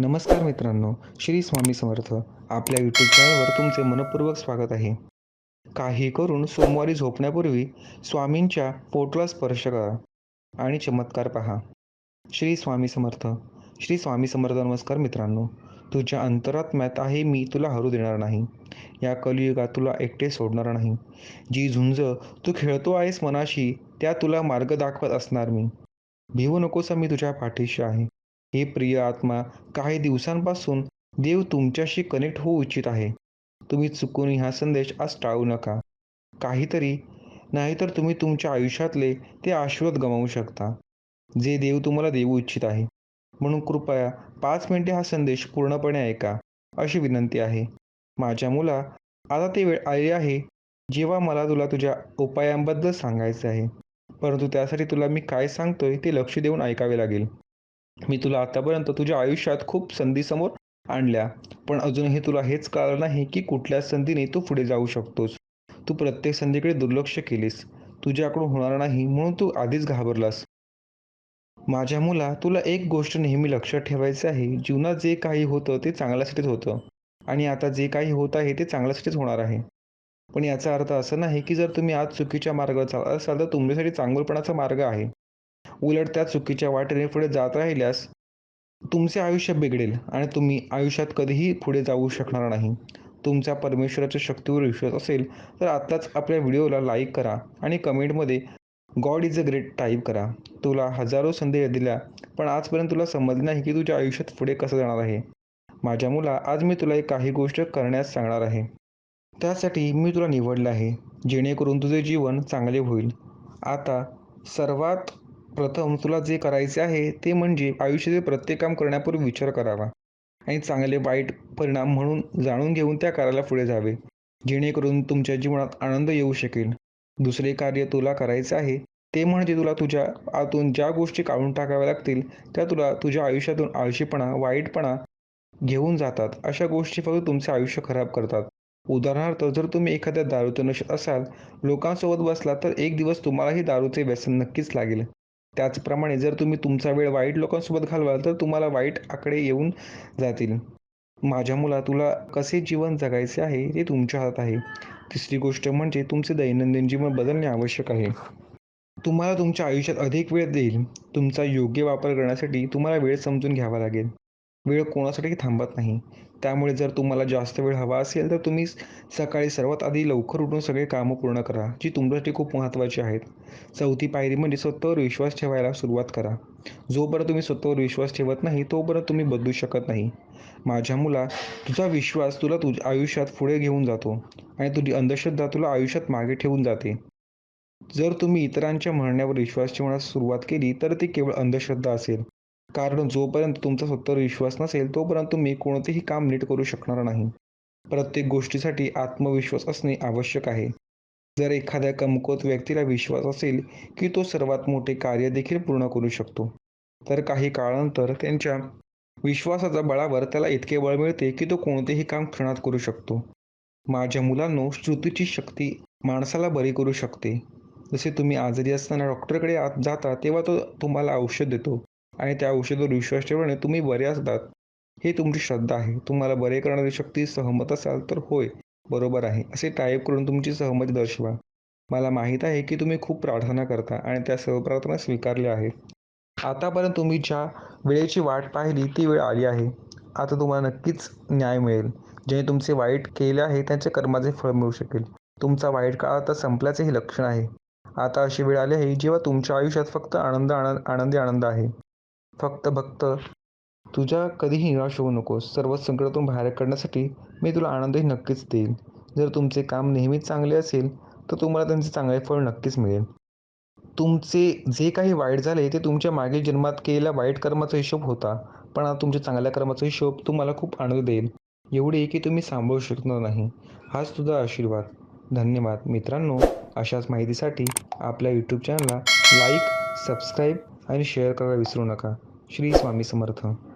नमस्कार मित्रांनो श्री स्वामी समर्थ आपल्या यूट्यूब चॅनलवर तुमचे मनपूर्वक स्वागत आहे. काही करून सोमवारी झोपण्यापूर्वी स्वामींच्या पोटला स्पर्श करा आणि चमत्कार पहा. श्री स्वामी समर्थ श्री स्वामी समर्थ नमस्कार मित्रांनो तुझ्या अंतरात्म्यात आहे मी तुला हरू देणार नाही. या कलियुगात तुला एकटे सोडणार नाही. जी झुंज तू खेळतो आहेस मनाशी त्या तुला मार्ग दाखवत असणार मी. भिवू नकोसा मी तुझ्या पाठीशी आहे. हे प्रिय आत्मा काही दिवसांपासून देव तुमच्याशी कनेक्ट होऊ इच्छित आहे. तुम्ही चुकून हा संदेश आज टाळू नका. काहीतरी नाहीतर तुम्ही तुमच्या आयुष्यातले ते आश्वत गमावू शकता. जे देव तुम्हाला देऊ इच्छित आहे. म्हणून कृपया पाच मिनिटे हा संदेश पूर्णपणे ऐका अशी विनंती आहे. माझ्या मुला आता ती वेळ आली आहे जेव्हा मला तुला तुझ्या उपायांबद्दल सांगायचं आहे. परंतु त्यासाठी तुला मी काय सांगतोय ते लक्ष देऊन ऐकावे लागेल. मी तुला आतापर्यंत तुझ्या आयुष्यात खूप संधीसमोर आणल्या पण अजूनही तुला हेच कळलं नाही की कुठल्या संधीने तू पुढे जाऊ शकतोस. तू प्रत्येक संधीकडे दुर्लक्ष केलीस. तुझ्याकडून होणार नाही म्हणून तू आधीच घाबरलास. माझ्या मुला तुला एक गोष्ट नेहमी लक्षात ठेवायचं आहे. जीवनात जे काही होतं ते चांगल्यासाठीच होतं. आणि आता जे काही होत आहे ते चांगल्यासाठीच होणार आहे. पण याचा अर्थ असा नाही की जर तुम्ही आज चुकीच्या मार्गावर चालत असाल तर तुमच्यासाठी चांगलपणाचा मार्ग आहे. उलट त्या चुकीच्या वाटेने पुढे जात राहिल्यास तुमचे आयुष्य बिघडेल आणि तुम्ही आयुष्यात कधीही पुढे जाऊ शकणार नाही. तुमचा परमेश्वराच्या शक्तीवर विश्वास असेल तर आत्ताच आपल्या व्हिडिओला लाईक करा आणि कमेंटमध्ये God is a great type करा. तुला हजारो संधी दिल्या पण आजपर्यंत तुला समजलं नाही की तुझ्या आयुष्यात पुढे कसं जाणार आहे. माझ्या मुला आज मी तुला एक काही गोष्ट करण्यास सांगणार आहे. त्यासाठी मी तुला निवडलं आहे जेणेकरून तुझे जीवन चांगले होईल. आता सर्वात प्रथम तुला जे करायचे आहे ते म्हणजे आयुष्यातील प्रत्येक काम करण्यापूर्वी विचार करावा आणि चांगले वाईट परिणाम म्हणून जाणून घेऊन त्या कार्याला पुढे जावे. जेणेकरून तुमच्या जीवनात आनंद येऊ शकेल. दुसरे कार्य तुला करायचे आहे ते म्हणजे तुला तुझ्या आतून ज्या गोष्टी काढून टाकाव्या लागतील त्या तुला तुझ्या आयुष्यातून आळशीपणा वाईटपणा घेऊन जातात. अशा गोष्टी फक्त तुमचे आयुष्य खराब करतात. उदाहरणार्थ जर तुम्ही एखाद्या दारूचे नशेत असाल लोकांसोबत बसला तर एक दिवस तुम्हालाही दारूचे व्यसन नक्कीच लागेल. त्याचप्रमाणे जर तुम्ही तुमचा वेळ वाईट लोकांसोबत घालवाल तर तुम्हाला वाईट आकडे येऊन जातील. माझ्या मुला तुला कसे जीवन जगायचे आहे ते तुमच्या हातात आहे. तिसरी गोष्ट म्हणजे तुमचे दैनंदिन जीवन बदलणे आवश्यक आहे. तुम्हाला तुमच्या आयुष्यात अधिक वेळ देईल. तुमचा योग्य वापर करण्यासाठी तुम्हाला वेळ समजून घ्यावा लागेल. वेळ कोणासाठी थांबत नाही. त्यामुळे जर तुम्हाला जास्त वेळ हवा असेल तर तुम्ही सकाळी सर्वात आधी लवकर उठून सगळे कामं पूर्ण करा जी तुमच्यासाठी खूप महत्त्वाची आहेत. चौथी पायरी म्हणजे स्वतःवर विश्वास ठेवायला सुरुवात करा. जोपर्यंत तुम्ही स्वतःवर विश्वास ठेवत नाही तोपर्यंत तुम्ही बदलू शकत नाही. माझ्या मुला तुझा विश्वास तुला तुझ्या आयुष्यात पुढे घेऊन जातो आणि तुझी अंधश्रद्धा तुला आयुष्यात मागे ठेवून जाते. जर तुम्ही इतरांच्या म्हणण्यावर विश्वास ठेवण्यास सुरुवात केली तर ती केवळ अंधश्रद्धा असेल. कारण जोपर्यंत तुमचा स्वतःवर विश्वास नसेल तोपर्यंत तुम्ही कोणतेही काम नीट करू शकणार नाही. प्रत्येक गोष्टीसाठी आत्मविश्वास असणे आवश्यक आहे. जर एखाद्या कमकुवत व्यक्तीला विश्वास असेल की तो सर्वात मोठे कार्य देखील पूर्ण करू शकतो तर काही काळानंतर त्यांच्या विश्वासाच्या बळावर त्याला इतके बळ मिळते की तो कोणतेही काम क्षणात करू शकतो. माझ्या मुलांनो श्रुतीची शक्ती माणसाला बरी करू शकते. जसे तुम्ही आजारी असताना डॉक्टरकडे आत जाता तेव्हा तो तुम्हाला औषध देतो. आणि त्या औषधावर विश्वास ठेवल्याने तुम्ही बरे असतात. हे तुमची श्रद्धा आहे. तुम्हाला बरे करणारी शक्ती सहमत असाल तर होय बरोबर आहे. असे टाईप करून तुमची सहमती दर्शवा. मला माहीत आहे की तुम्ही खूप प्रार्थना करता आणि त्या सर्व प्रार्थना स्वीकारल्या आहेत. आतापर्यंत तुम्ही ज्या वेळेची वाट पाहिली ती वेळ आली आहे. आता तुम्हाला नक्कीच न्याय मिळेल. ज्याने तुमचे वाईट केले आहे त्यांच्या कर्माचे फळ मिळू शकेल. तुमचा वाईट काळ आता संपल्याचे हे लक्षण आहे. आता अशी वेळ आली आहे जेव्हा तुमच्या आयुष्यात फक्त आनंद आनंद आनंदी आनंद आहे. फक्त भक्त. तुझ्या कधीही निराश होऊ नकोस. सर्व संकटातून बाहेर काढण्यासाठी मी तुला आनंदही नक्कीच देईल जर तुमचे काम नेहमीच चांगले असेल तर तुम्हाला त्यांचे चांगले फळ नक्कीच मिळेल. तुमचे जे काही वाईट झाले ते तुमच्या मागील जन्मात केलेल्या वाईट कर्माचा हिशोब होता. पण आता तुमच्या चांगल्या कर्माचा हिशोब तुम्हाला खूप आनंद देईल. एवढे की तुम्ही सांभाळू शकणार नाही. हाच तुझा आशीर्वाद. धन्यवाद. मित्रांनो अशाच माहितीसाठी आपल्या यूट्यूब चॅनलला लाईक सबस्क्राईब आणि शेअर करायला विसरू नका. श्री स्वामी समर्थ.